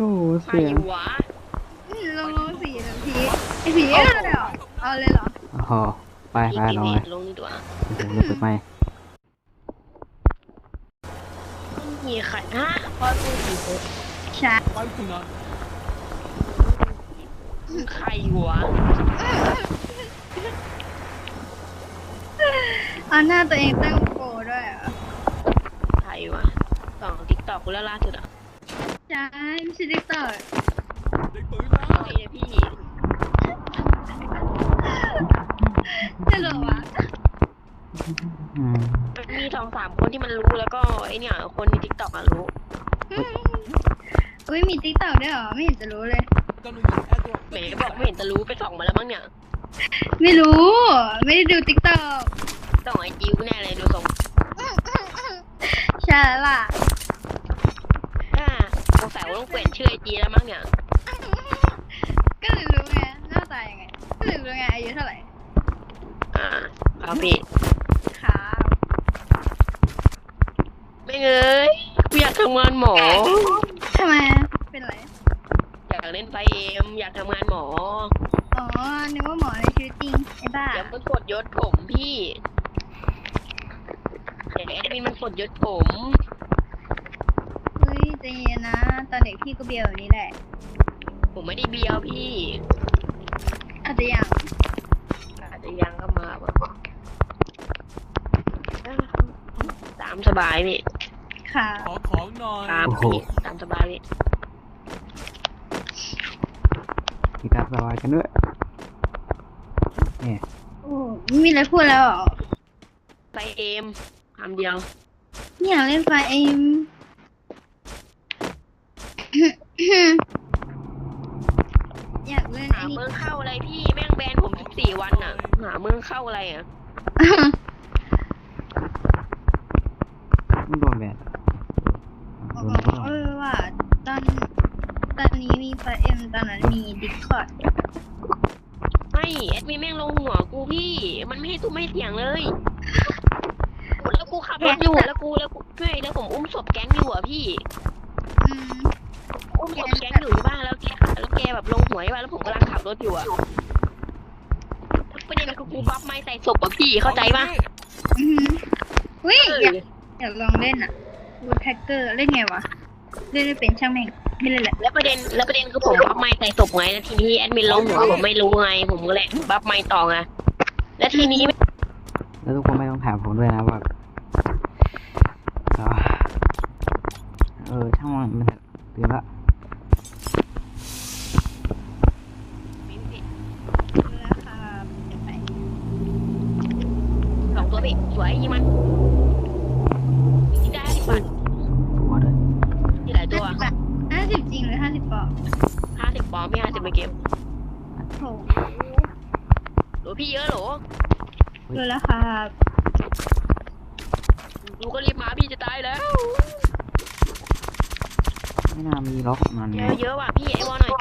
อ้โหใครเสียงวะอืมลงลงสีหนึ่งทีไอผีเอาเลยเหรอเอาเลยเหรอโอ้โหไปอีไปกลงนิไปดลงนี่ตัวโอ้โหเลือดเปิดไหมมีใครฮะพอดูสิเใช่ใครวะเอาหน้าตัวเองตั้งโปรด้วยเหรอใครวะส่องติ๊กต็อกแล้วล่าสุดอะ ใช่ไม่ใช่ดิกเตอร์ใครเนี่ยพี่ใช่เหรอวะอืมมันมีสองสามคนที่มันรู้แล้วก็ไอเนี่ยคนในติ๊กต็อกอะรู้ อุ้ยมีติ๊กเตอร์ด้วยเหรอ ไม่เห็นจะรู้เลยแหมบอกไม่เห็นจะรู้ไปส่องมาแล้วมั้งเนี่ยไม่รู้ ไม่ได้ดูติ๊กเตอร์ส่องไอจิวแน่เลยดูทรงใช่แล้วล่ะอ่าสงสัยว่า ต้องเปลี่ยนชื่อไอจีแล้วมั้งเนี่ย ก็เลยรู้ไงหน้าตายังไงก็เลยรู้ไงอายุเท่าไหร่อ่าครับพี่ขาวไม่เอ้ยกูอยากทำงานหมอ ทำไมอะเป็นไร อยากเล่นไฟเอ็มอยากทำงานหมออ๋อ นึกว่าหมอในชีวิตจริงไอ้บ้าเดี๋ยวมันกดยศผมพี่เดี๋ยวแอดมินมันกดยศผมเฮ้ย ใจเย็นนะ ตอนเด็กพี่ก็เบียวอย่างนี้แหละ ผมไม่ได้เบียวพี่ อาจจะยังอาจจะยังก็มาแบบตามสบายพี่ค่ะ ขอของหน่อยตามพี่ตามสบายพี่มีการสบายกันด้วยเนี่ยโอ้ไม่มีอะไรพูดแล้วเหรอไฟเอ็มคำเดียวไม่อยากเล่นไฟเอ็ม อยากเล่นหาไอ้นี่เมืองเข้าอะไรพี่แม่งแบนผมสิบสี่วันอะ หาเมืองเข้าอะไรอะมันโดนแบนอ๋โดอนก็เออว่าตอนตอนนี้มีไฟเอ็มตอนนั้นมีดิสคอร์ดไม่แอดมินแม่งลงหัวกูพี่ มันไม่ให้ตุ้มไม่ให้เสียงเลยแล้วกูขับรถอยู่แล้วกูแล้วกูช่วยแล้วผมอุ้มศพแก๊งอยู่อะพี่อืม อุ้มศพแก๊งอยู่ที่บ้านแล้วแกแล้วแกแบบลงหัวใช่ป่ะแล้วผมกำลังขับรถอยู่อะประเด็นคือกูบัฟไม้ใส่ศพอะพี่เข้าใจป่ะอืมอุ้ยเออยากออยากลองเล่นอะวูดแท็กเกอร์เล่นไงวะ เล่นไม่เป็นช่างแม่งไม่เล่นแหละ แล้วประเด็นแล้วประเด็นคือผมบัฟไม้ใส่ศพไงแล้วทีนี้แอดมินลงหัวผมไม่รู้ไง ผมก็เลยบัฟไม้ต่อไงแล้วทีนี้แล้วทุกคนไม่ต้องถามผมด้วยนะว่าอ่าเออช่างมันมันเถอะเตือนละ แล้วครับจะไป สองตัวพี่สวยยิงมันยิงได้สิบบาท ตัวเลย ที่หลายตัว ห้าสิบจริงหรือห้าสิบปอก ห้าสิบปอมไม่ห้าสิบไม่เก็บ โถ โหลพี่เยอะโหล ดูแล้วครับ ดูก็รีบมาพี่จะตายแล้ว ไม่น่ามีล็อกมันเยไงอะเยอะว่ะพี่ไอ้วอหน่อย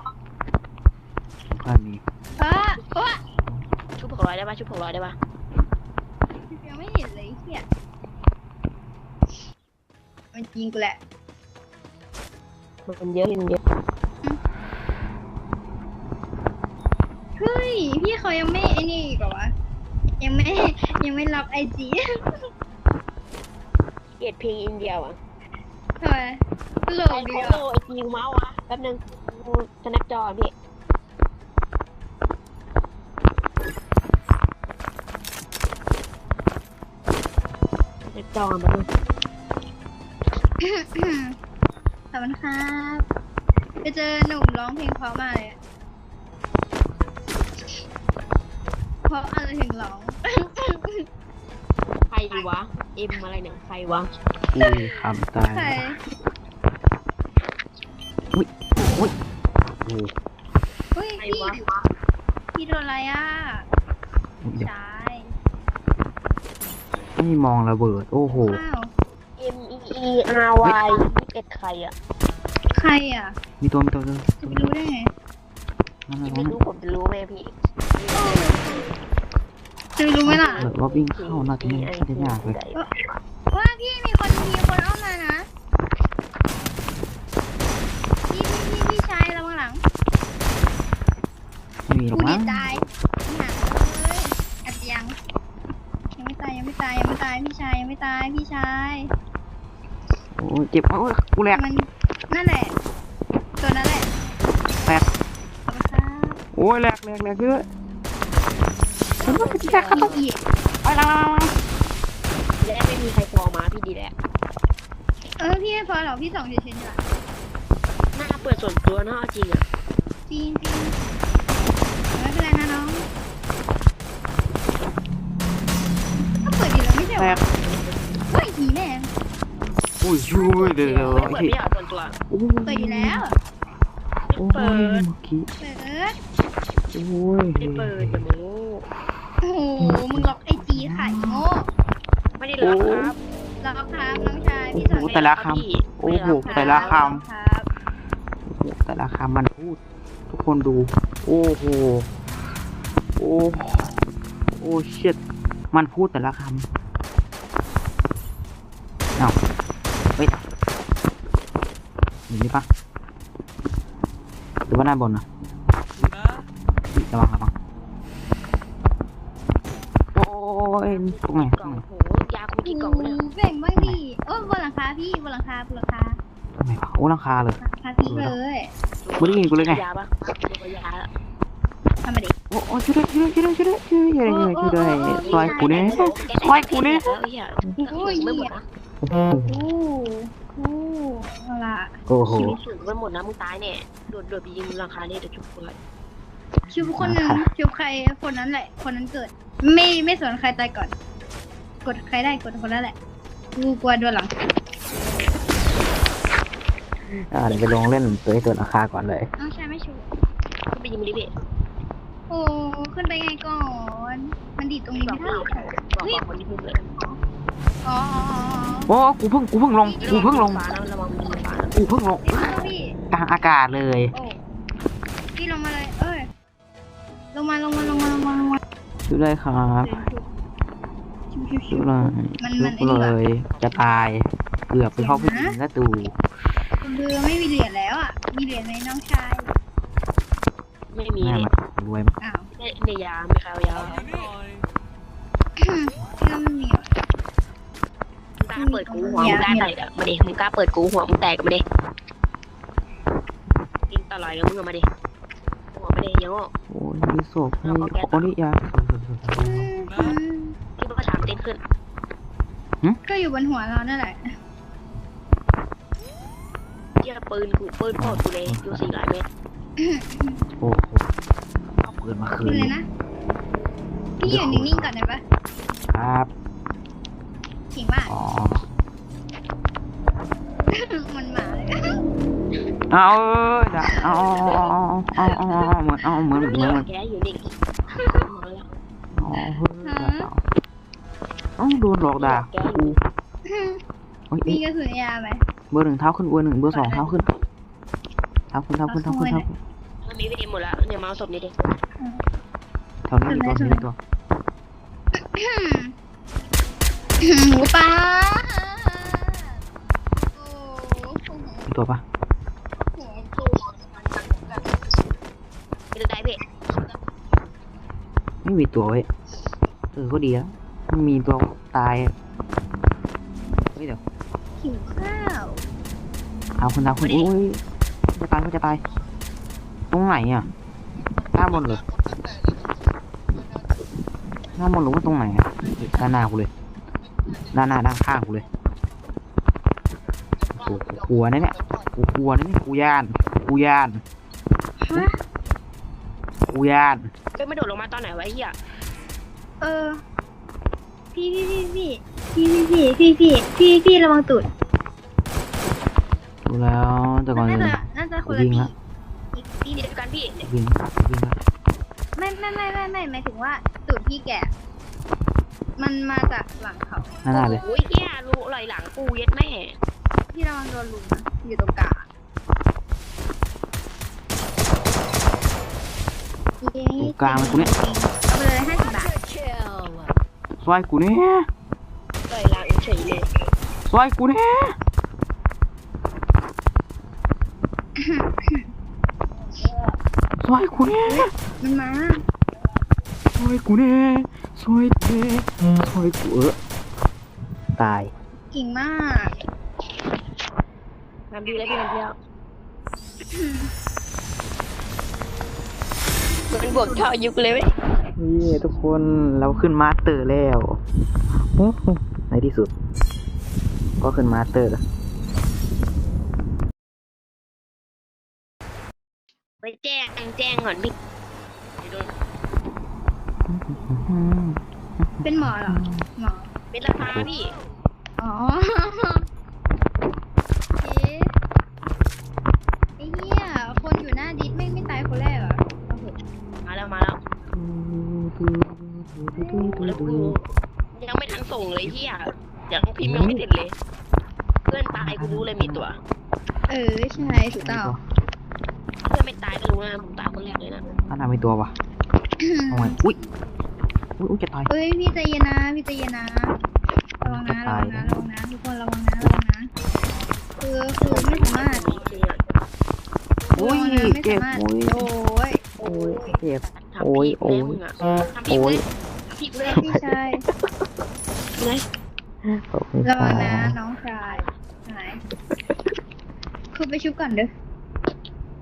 ค่อยมีเออโอ้ยชุบหกร้อยได้ปะชุบหกร้อยได้ปะยังไม่เห็นเลยไอ้เฮียมันจริงกูแหละมันเยอะมันเยอะเฮ้ยพี่เขายังไม่ไอ้นี่อีกเหรอวะยังไม่ยังไม่รับไอจีเกลียดเพลงอินเดียว่ะทำไม โหลใครดดีโคอะโลไอจีกูเมาส์วะแป๊บนึงกูสแนปจอพี่สแนปจอแป๊บนึงขอบคุณครับไปเจอหนุ่มร้องเพลงเพราะมากเลยอะเพราะอะไรถึงร้อง ใครดีวะ เอ็มอะไรเนี่ย ใครวะอุ้ยคำตายใคร เฮ้ยใครพี่วะ พี่โดนอะไรอะอย่าใช่ไม่มองระเบิด โอ้โหว้าวเอ็มอีอีอาร์วายยี่สิบเอ็ดใครอะใครอะ มีตัวมีตัวตัวจะไปรู้ได้ไงนั่นพี่นั่นไม่นั่นรู้ผมจะรู้ไหมพี่จะไปรู้ไหมล่ะ แบบว่าวิ่งเข้าน่าจะไม่ค่อยได้ยากเลย ว่าพี่มีคนมีคนเอามานะ พี่พี่พี่พี่ ตายหาเลยอัดยัง ยังไม่ตายยังไม่ตายยังไม่ตายพี่ชายยังไม่ตายพี่ชายโอ้ยเจ็บโอ้ยกูแหลก มันนั่นแหละ ตัวนั้นแหละแหลก ขอบคุณครับโอ้ยแหลกแหลกแหลกเยอะฉันว่าจะแหลกเขาต้องอีกไปละละละและไม่มีใครฟองมาพี่ดีแหละเออพี่ไม่พอหรอกพี่สองเฉยๆดีกว่าหน้าเปิดส่วนตัวเนาะเอาจริงอะ จริงจริงไม่เป็นไรนะน้อง ก็เปิดอยู่แล้วไม่ใช่แหเหลรอกเฮ้ยผีแม่งโอ้ยช่วยเดี๋ยวเดี๋ยวไม่ได้เปิดไอ้ไม่อยากส่วนตัวโอ้ยเปิดอยู่แล้วโอ้เปิยดเมื่อกี้เปิดโอ้ยไม่ได้เปิดจะโม้โอ้โหมึงล็อกไอจีขายโง่ไม่ได้ล็อกครับล็อกครับน้องชายพี่สอนโอ้แต่ละคำโอ้โหแต่ละคครับำโอ้โหแต่ละคำมันพูด ทุกคนดู โอ้โห โอ้โอ้ชิตมันพูดแต่ละคำเอ้าเฮ้ยอยู่นี่ปะหรือว่าด้านบนนะระวังระวังโอ้ยตรงไหนกตล่รองไหนโหยาคุณกี่กล่องเนี่ยแบ่งบ้างดิโอ้บนหลังคาพี่บนหลังคาบนหลังคาตรงไหนวะโอ้ราคาเลยพาพี่เลยไม่ได้ยินกูเลยไง ยาปะยาทำมาดิ โอ้โอ้ช่วยด้วยช่วยด้วยช่วยด้วยช่วยด้วยช่วยด้วยช่วยด้วยซอยกูเนี่ยซอยกูเนี่ยโอ้ยไม่เหี้หมยดนะโอ้โหโอ้โหเอาละโอ้โหชีวิตสูงไม่หมดนะมึงตายเนี่ยโดดโดดไปยิงราคาเนี่ยเดี๋ยวชุบเลยชุบคนหนึ่งชุบใครคนนั้นแหละ คนนั้นเกิด ไม่ไม่สนใครตายก่อน กดใครได้กดคนนั้นแหละกูกลัวโดนหลังอ่าเดี๋ยวไปลงเล่นตัวให้ตัวราคาก่อนเลยน้องชายไม่ชุบก็ไปยิงมันดิพี่ โอ้ขึ้นไปไงก่อน มันดีดตรงนี้บอไม่กได้บอกบอกคนที่มึงเลยอ๋อโอ้กูเพิ่งกูเพิ่งลงกูเพิ่งลงฟ้านะระวังมีฟ้านะกูเพิ่งลงนี่พี่กลางอากาศเลย โอ้พี่ลงมาเลย เอ้ยลงมาลงมาลงมาลงมาลงมาช่วยด้วยครับชิวชิวชิช่ววยเลยมันช่มัวยนกูเลยจะตายเกือบไปเข้าผู้หญิงแล้วตูคุณเบือไม่มีเหรียญแล้วอะ มีเหรียญไหมน้องชายไม่มีแม่เนี่ยมัน รวยมั้ยอ้าวในยาไม่ใครเอายาก็ไม่มีอะกล้าเปิดกูหัวมึงกล้าแตกอะมาดิมึงกล้าเปิดกูหัวมึงแตกกันมาดิยิงตลอดกับมึงอะมาดิหัวมาดิยังอะโอ้ยมีโศกให้โอ้ยยาอืมอืมที่ว่าถามเต้นขึ้นก็อยู่บนหัวเรานั่นแหละเที่ยปืนกูปืนโคตรกูเลยอยู่สี่ร้อยเมตรโอ้โหเอา ปืนมาคืขึ้นนเลยนะ พี่อยู่นิ่งๆก่อนได้ปะครับ เก่งมาก อ๋อ มันหมาเลยเอาเอ้ยด่าเอาเอาเอาเอาเอาเอาเหมือนเอาเหมือนเหมือนเหมือนแกอยู่นิ่งอ๋อเฮ้ยด่าเอาโดนหลอกด่ากูโอ้ยมีกระสุนยาไหมเบอร์หนึ่งเท้าขึ้นเบอร์หนึ่งเบอร์สองเท้าขึ้นเท้าขึ้นเท้าขึ้นเท้าขึ้นเท้าขึ้นมันมีวิดีหมดแล้วเนี่ยเมาส์ศพนี่ดิ แถวนี้มีตัวมีตัวหมูป่าโอ้โหมีตัวปะเป็นไรพี่ไม่มีตัวเว้ยเออก็ดีแล้วมันมีตัวตายอะเฮ้ยเดี๋ยวหิวข้าวเท้าขึ้นเท้าขึ้นโอ้ยจะตายก็จะตายตรงไหนอะด้านบนเหร อด้านบนหรือว่าตรงไหนอะด้านหน้ากูเลยด้านหน้าด้านข้างกูเลยโอ้โหกูกลัวนะเนี่ยกูกลัวนะเนี่ยกูย่านกูย่านฮะกูย่านก็ไม่โดดลงมาตอนไหนวะไอ้เหี้ยเออ พี่พี่พี่พี่พี่พี่พี่พี่พี่พี่ระวังตูดดูแล้วแต่ก่อนน่าอื่นจะน่าจะคนวิ่ละงปีละอีกปีเดีเดียยววกันพี่วิ่งวิ่งละ ไม่ไม่ไม่ไม่ไม่หมายถึงว่าตูดพี่แกะมันมาจากหลังเขาหน้าหน้าเลย โอ้ยเหี้ยรู้ลอยหลังกูเย็ดแม่พี่ระวังโดนลุมนะอยู่ตรงกลางอะเย้ตรงกลางมันกูเนี่ยเอาไปเลยห้าสิบบาทซอยกูเนี่ยลอยหลังเฉยเลยซอยกูเนี่ย ซช่วยกูแน่มันมาช่วยกูแน่ช่วยแน่ช่วยกูเออตายเก่งมากทำดีแล้วพี่มันเดียวมันบวกเท่ายุคเลยเว้ยนี่ทุกคนเราขึ้นมาสเตอร์แล้วโอ้โหในที่สุด ก็ขึ้นมาสเตอร์แล้ว ไปแจ้ง แจ้งก่อนพี่เดี๋ยวโดนเป็นหมอเหรอ หมอ เป็นราคาพี่ อ๋อเอ๊ะไอ้เหี้ย คนอยู่หน้าดิสไม่ไม่ตายคนแรกเหรอเอาเถอะมาแล้วมาแล้วแล้วกูยังไม่ทันส่งเลยพี่อะยังพิมพ์ยังไม่เสร็จเลย เพื่อนตายกูรู้เลยมีตัว เออ ใช่ถูกต้อง ตัววะเอาไงอุ้ยอุ้ยอุ้ยจะตาย เอ้ยพี่ใจเย็นนะพี่ใจเย็นนะระวังนะระวังนะระวังนะทุกคนระวังนะระวังนะคือคือไม่สามารถจริงๆอะอุ้ยระวังนะไม่เจ็สาบมารถอุ้ย โอ้ยโอ้ยเจ็บทำโอ้ยพี่โอ้ยแม่มึงอะทำพี่โอ้เลยยทำพี่เลยพี่ชายเลยขอบคุณระวังคนะรับน้องชายหายคือไปชุบก่อนเด้อ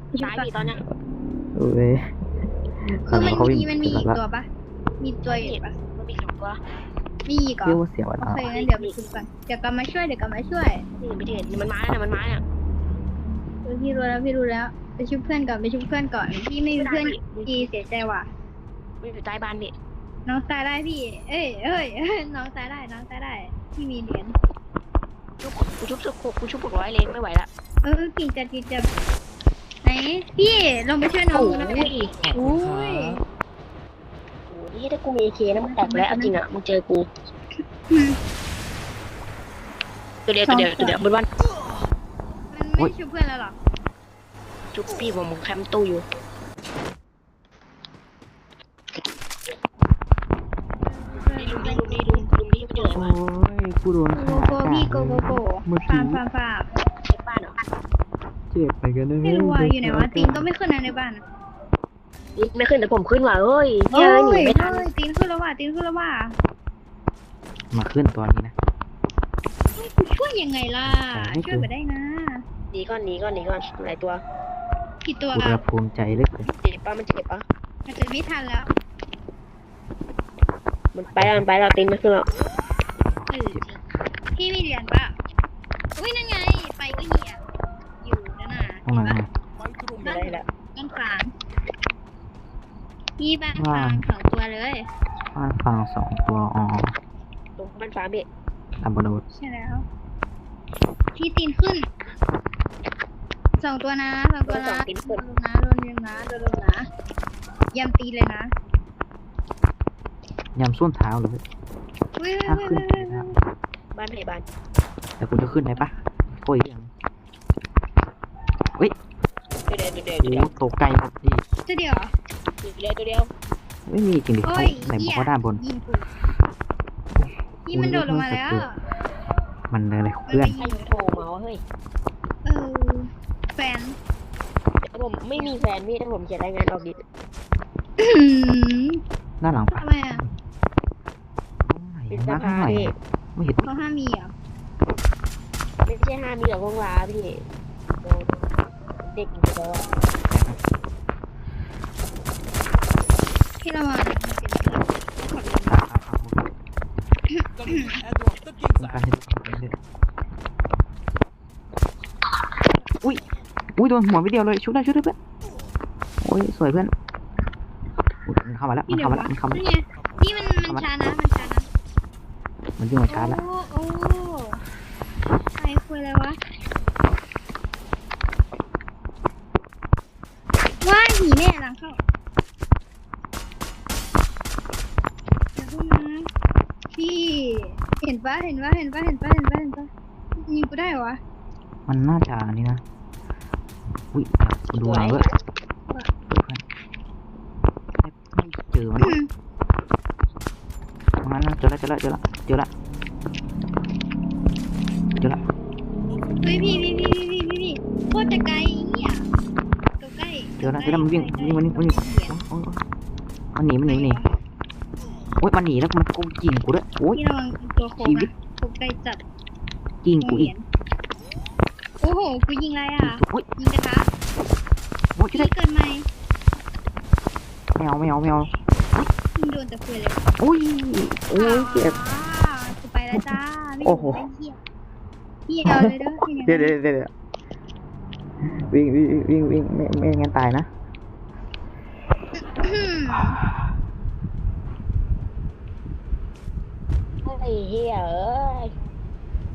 ไปชุบตายก่อนพี่ตอนเนี้ยเอ้ย คือมันเขาวิ่มีงมันมีอีกแล้วตัวปะมีตัวอีกปะมันมีสองตัวมีอีกเหรเรียกอว่าเสียวโอนะเคงั้นเดี๋ยวไปชุบก่อนเดี๋ยวกลับมาช่วยเดี๋ยวกลับมาช่วยนี่ไม่ได้เห็นมันมาแล้วนะมันมาแล้วเออพี่รู้แล้วพี่รู้แล้วไปชุบเพื่อนก่อนไปชุบเพื่อนก่อนพี่ไม่มีเพื่อนพี่พี่เสียใจว่ะมันอยู่ใต้บ้านพี่น้องตายได้พี่เอ้ยเอ้ยเอ้ยน้องตายได้น้องตายได้พี่มีเหรียญชุบกูชุบสุกกูชุบหกร้อยเลยไม่ไหวละเออกิ่งจัดกิ่งจัด ไหนพี่ลงไปช่วยน้องโอ้นะยโอ้ยโอ้ยถ้ากูมีเคนะมันแตกแล้วจริงอะมึงเจอกูอืมตัวเดียวตัวเดียวตัวเดียวบนวันมันไม่ช่วยเพื่อนแล้วหรอชุบพี่ผมแคมตู้อยู่นี่ลุมนี่ลุมนี่ลุมลุมนี่ไปเจอโอ้มายกูโดนโกฆ่าโก้พี่โกโกโก้เมื่อฟากี้ร์มฟาร์มฟาร์ม เจ็บบ้านเหรอ เจ็บไปกันเลยไม่รู้ว่าอยู่ไหนวะตีนก็ไม่ขึ้นนะในบ้านอะไม่ขึ้นแต่ผมขึ้นว่ะเฮ้ยโอ้เฮ้ยยหนีไม่ทันเฮ้ยตีนขึ้นแล้วว่ะตีนขึ้นแล้วว่ะมาขึ้นตัวนี้นะช่วยยังไงล่ะให้กูช่วยไปได้นะหนีก่อนหนีก่อนหนีก่อนหลายตัวกี่ตัวกูอะระภูมิใจเหลยเจ็บปะมันเจ็บปะมันจะไม่ทันแล้วมันไปแล้วมันไปแล้วตีนไม่ขึ้นแล้วเออพี่มีเหรียญป่ะอุ้ยนั่นไงไปก็เหี้ยอยู่นั่นน่ะต รงไหนเห็นอะปะไม่ได้แล้วบ้านฟางพี่บ้านฟางสองตัวเลย บ้านฟังสองตัว อ๋อตรงบ้านฟ้าพี่อับบโดดใช่แล้ว พี่ตีนขึ้น สองตัวนะสองตัวนะโดนนะโดนยิงนะโดนลงนะยำตีเลยนะยำส้นเท้าเลยอุ้ยถ้าเว้ยขึ้นเว้ยไปเว้ยนะบ้านพยาบาลแต่กูจะขึ้นได้ปะโอ้ยเรื่อง ตัว เดียวตัวเดียวตัวโอ้เดียวตกไกลหมดดิตัวเดียวเหรอตัวเดียวตัวเดียวไม่มีจริงดิโอ้เขายไหนบเหี้อยกว่าด้านบนยิงกูพี่มันโดดลงมาแล้ว มันอะไรของเพื่อนใครโทรมาวะเฮ้ยเออแฟนแต่ผมไม่มีแฟนพี่ถ้าผมจะรายงานออกดิอื้อหือด้านหลังปะทำไมอะเป็นมาสข้างภาหน่อยพี่ไม่เห็นเขาห้ามมีเหรอไม่ใช่ห้ามีหรอกว่างลาพี่โดนเด็กอยู่ แล้วอะพี่ระวังมันเป็นเสียงการให้ดูเลยอุ้ย อุ้ยโดนหัววิดีโอเลยชุบได้ชุบได้เพื่อน โอ้ยสวยเพื่อนอุ๊ยมันเข้ามาแล้ว พี่มันเดี๋ยเข้าวมาแล้ว มันเข้ามานี่ไงพี่มันมันช้านะ มันช้านะมันวิ่งมาชาร์จแล้ว โอ้โอ้ใครคุยอะไรวะ หีแม่หลังเข้าอย่าพูดนะพี่เห็นปะเห็นปะเห็นปะเห็นปะเห็นปะเห็นปะยิงกูได้เหรอวะมันน่าจะอันนี่นะอุ้ยดูหลังด้วยไม่เจอมันอืมตรงนั้นนะเจอแล้วเจอแล้วเจอแล้วเจอแล้ว ยพี่พี่พี่พี่พี่พี่พี่โคตรจะไกลเนี่ยตัวใกล้เจออแล้วเจอแล้วมันวิ่งวิ่งมันวิ่งมันวิ่งโอ๊ยโอ๊ยมันหนีมันหนีมันหนีโอ๊ยมันหนีแล้วมันกูยิงกูด้วยโอ๊ยพี่ระวังตัวโคกชีวิตนะโคกใกล้จัดยิงวกูงเหอีรีกยญโอ้โหกูยิงอะไรอะโอ๊ยยิงกระทะโอ๊ยช่วยพี่ด้วยเกิดใหม่ไม่เอาไม่เอาไม่เอายิงโดนแต่คุยเลยโอ้ยโอ้ยเจ็บอ่ากูไปแล้วจ้าไม่โอ้โหไเหี้ยเหี้ยเอาเลยเด้อพี่เดี๋ยวเดี๋ยวเดี๋ยวเดี๋ย ววิ่งวิ่งวิ่งวิ่งไม่ไม่งั้นตายนะอืมไอ้เหี้ยเอ้ย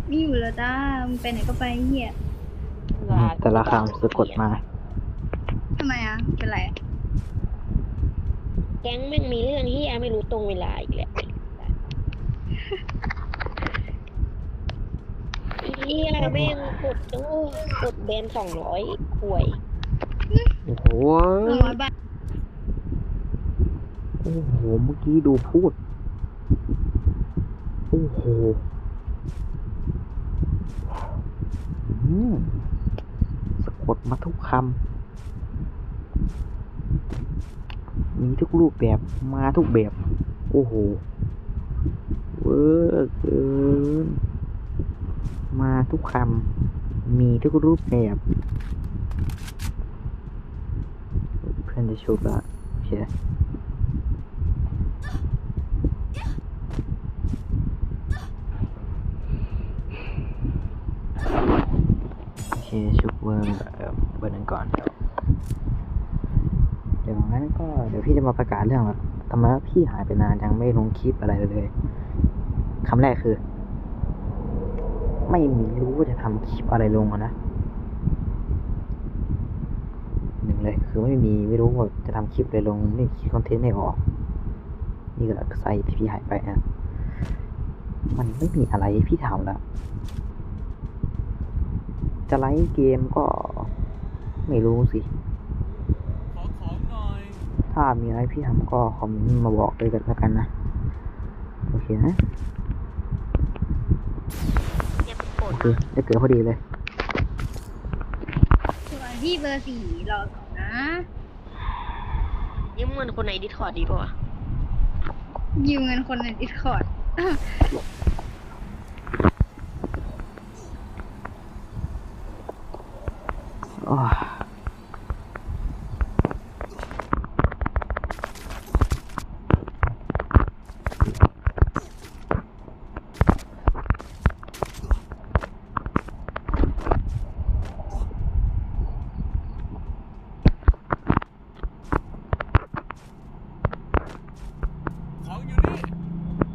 ไม่อยู่แล้วจ้ามึงไปไหนก็ไปเหี้ยแต่ละคำสะกดมาทำไมอะ เป็นไรอะแก๊งแม่งมีเรื่องเหี้ยไม่รู้ตรงเวลาอีกแหละ เหี้ยแม่งกดโอ้กดแบนสองร้อยห่วยโอ้โหสองร้อยบาทโอ้โห เมื่อกี้ดูพูด โอ้โหอืมสะกดมาทุกคำ มีทุกรูปแบบ มาทุกแบบ โอ้โห เวอร์เกิน มาทุกคำ มีทุกรูปแบบเพื่อนจะชุบละโอเคโอเค ชุบเบอร์เอ่อเบอร์หนึ่งก่อน เดี๋ยวงั้นก็เดี๋ยวพี่จะมาประกาศเรื่องทำไมพี่หายไปนานยังไม่ลงคลิปอะไรเลยคำแรกคือ ไม่มีรู้ว่าจะทำคลิปอะไรลงอะนะหนึ่งเลยคือไม่มีไม่รู้ว่าจะทำคลิปอะไรลงไม่คิดคอนเทนต์ไม่ออก นี่ก็แหละไซต์ที่พี่หายไปนะมันไม่มีอะไรให้พี่ทำแล้ว จะไลฟ์เกมก็ไม่รู้สิขอของหน่อยถ้ามีอะไรพี่ทำก็คอมเมนต์มาบอกเลยกันแล้วกันนะ โอเคนะ เนี่ยเป็นโกรโอธเคได้เกิดพอดีเลยส่วนพี่เบอร์สี่รอก่อนนะยืมเงินคนในดิสคอร์ดดีป่าวะยืมเงินคนในดิสคอร์ด โอ้ย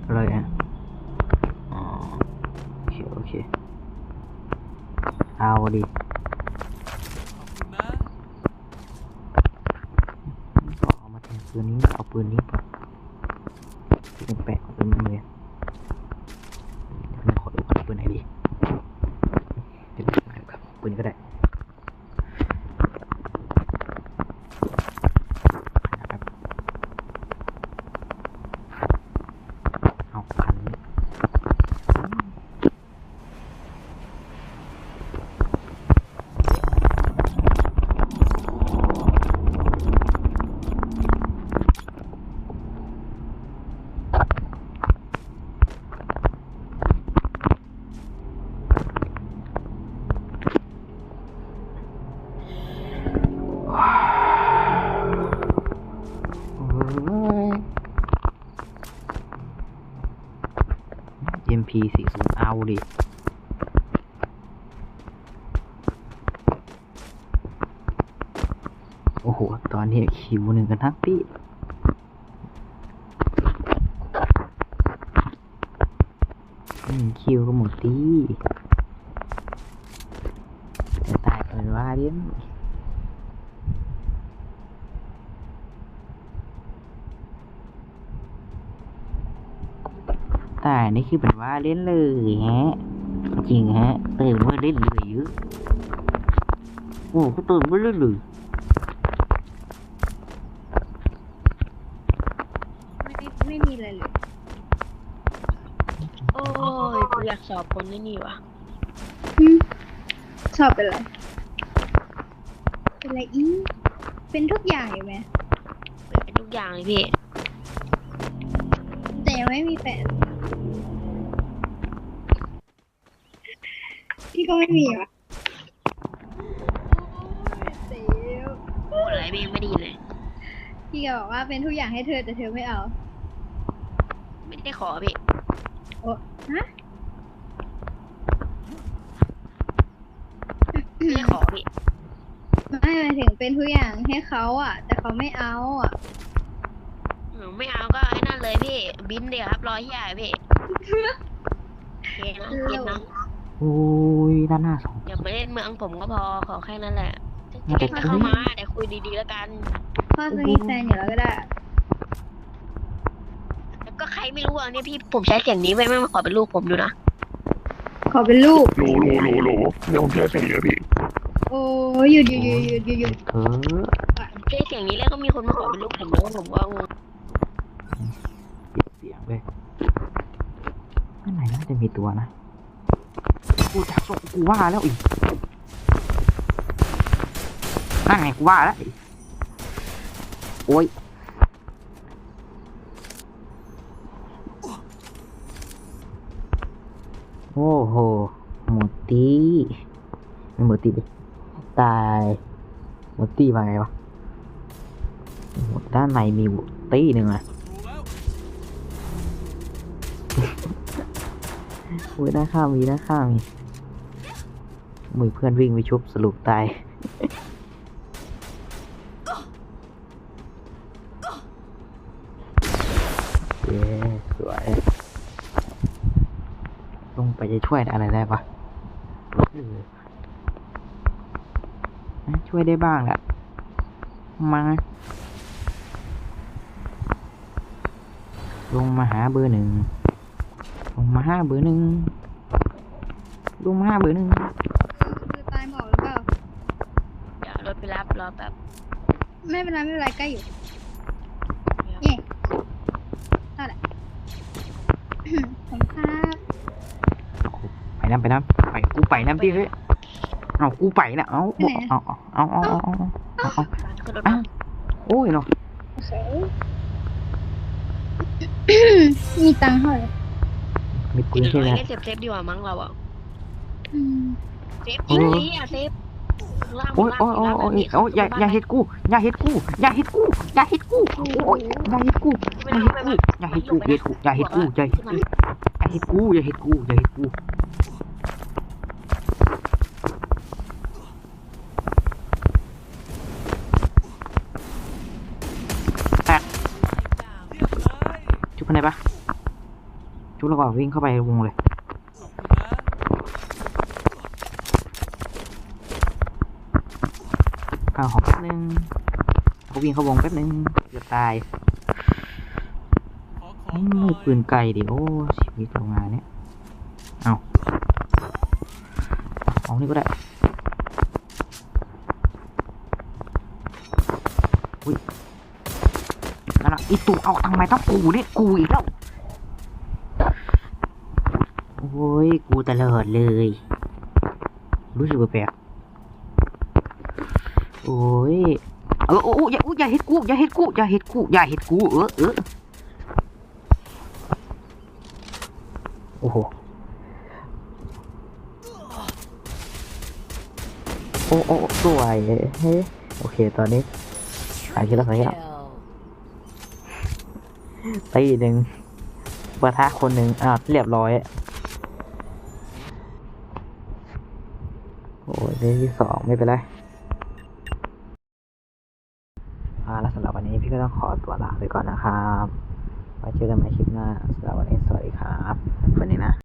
อะไรอะอ๋อโอเค โอเค เอาดี ก็เอามาแทน ปืนนี้เอาปืนนี้ก่อนปืนแปะปืนเมียวขอดูก่อนปืนไหนดีปืนไหนครับปืนก็ได้นะครับเอาคันนี้โอ้ย MP สี่ศูนย์เอาดิโอ้โห ตอนนี้คิวหนึ่งกันทั้งปีคิวก็หมดตีจะตายเป็นว่าเดียนตาย นี่คือเป็นว่าเล่นเลยฮะ จริงฮะตื่นเมื่อเล่นเลยเยอะโอ้ก็ตื่นเมื่อเล่นเลยไม่ไม่มีอะไรเลย โอ้ยกูอยากสอบคนนี่นี่วะชอบเป็นไร เป็นไรอีเป็นทุกอย่างอยู่ไหมเป็นทุกอย่างเลยพี่ แต่ยังไม่มีแฟนพี่ ก็ไม่มีเหรอเดี๋ยวพูดอะไรพี่ไม่ได้ยินเลยพี่ก็บอกว่าเป็นทุกอย่างให้เธอแต่เธอไม่เอา ไม่ได้ขอพี่โอ้ฮะไม่ได้ขอพี่ไม่หมายถึงเป็นทุกอย่างให้เขาอะ แต่เขาไม่เอาอะหนูไม่เอาก็ไอ้นั่นเลยพี่ บินเดียวครับรอยใหญ่พี่โอเคนะเก็ตนะโอ้ยด้านหน้าสอง อย่าไปเล่นเมืองผมก็พอขอแค่นั้นแหละมาแต่เก็ตไม่เข้ามาเดี๋ยวคุยดีๆแล้วกัน พ่อจะมีแฟนอยู่แล้วก็ได้แล้วก็ใครไม่รู้อะเนี่ยพี่ผมใช้เสียงนี้ไว้ไม่มาขอเป็นลูกผมดูนะขอเป็นลูกโหลโหลโหลโหลเดี๋ยวผมจะเสียงเยอะพี่โอ้ยหยุดหยุดหยุดหยุดหยุดหยุดเธอใช้เสียงนี้แล้วก็มีคนมาขอเป็นลูกผมแล้วผมก็งงปิดเสียงเลยอันไหนน่าจะมีตัวนะ กูจับส่งกูว่าแล้วอีกนั่นไงกูว่าแล้วอีกโอ้ยโอ้โหหมดตีไม่หมดตีดิตายหมดตีมาไงวะหมดด้านในมีตีหนึ่งอะ อ้ยด้าข้ามีด้าข้ามีมือเพื่อนวิ่งไปชุบสรุปตายเย้สวยลงไปจะช่วยอะไรได้ปะเออนะช่วยได้บ้างแหละมาลงมาหาเบอร์หนึ่ง ลงมาห้าเบอร์หนึ่งลงมาห้าเบอร์หนึ่งคือตายหมอกหรือเปล่าเดี๋ยวรถไปรับรอแบบไม่เป็นไรไม่เป็นไรใกล้อยู่เย่นั่นแหละผมครับไปน้ำไปน้ำไปกูไปน้ำดิเฮ้ยเอากูไปนะเอาบอกเอาเอาเอาเอาเอาเอาเอาขึ้นรถอ้ามาวโอ้ยเนาะโอเคมีตังค์เท่าไหร่ มีปืนเดี๋ยวใช่ไหมเราเล่นเซฟเซฟดีกว่ามั้งเราอะอืมเซฟจริงเลยอะเซฟข้างล่างโอ้ยโอ้ยโอ้ยโอ้ยโอ้ยอย่าอย่าเห็ดกูอย่าเห็ดกูอย่าเห็ดกูอย่าเห็ดกูโอ้ยอย่าเห็ดกูอย่าเห็ดกูอย่าเห็ดกูอย่าเห็ดกูอย่าเห็ดกูอย่าเห็ดกูอย่าเห็ดกูอย่าเห็ดกูเรียบเลยจุบคนไหนปะจุ บแล้วก็วิ่งเข้าไปวงเลย ข้าวของแป๊บนึงเขาวิ่งเข้าวงแป๊บนึงเกือบตายน่มีอปืนไกลดิ โอ้ชีวิตโรงงานเนี้ยเอาเอานี่ก็ได้อุ้ยนั่นน่ะอีตูเอาตังค์มต้องกูเนี่ยกูอีกแล้ว โอ้ย กูตลอดเลย รู้สึกแปลกโอ้ยเออโอ้โอ้อย่าอยอย่าเห็ดกู อย่าเห็ดกู อย่าเห็ดกู อย่าเห็ดกู เออเออโอ้โห โอ้โอ้สวยเฮ้ยโอเค ตอนนี้หายทีละสายแล้วตีหนึ่งปะทะคนหนึ่งอ่าเรียบร้อย โอ้ที่สองไม่เป็นไรอ่าแล้วสำหรับวันนี้พี่ก็ต้องขอตัวลาไปก่อนนะครับไว้เจอกันใหม่คลิปหน้าสำหรับวันนี้สวัสดีครับคนนี้นะ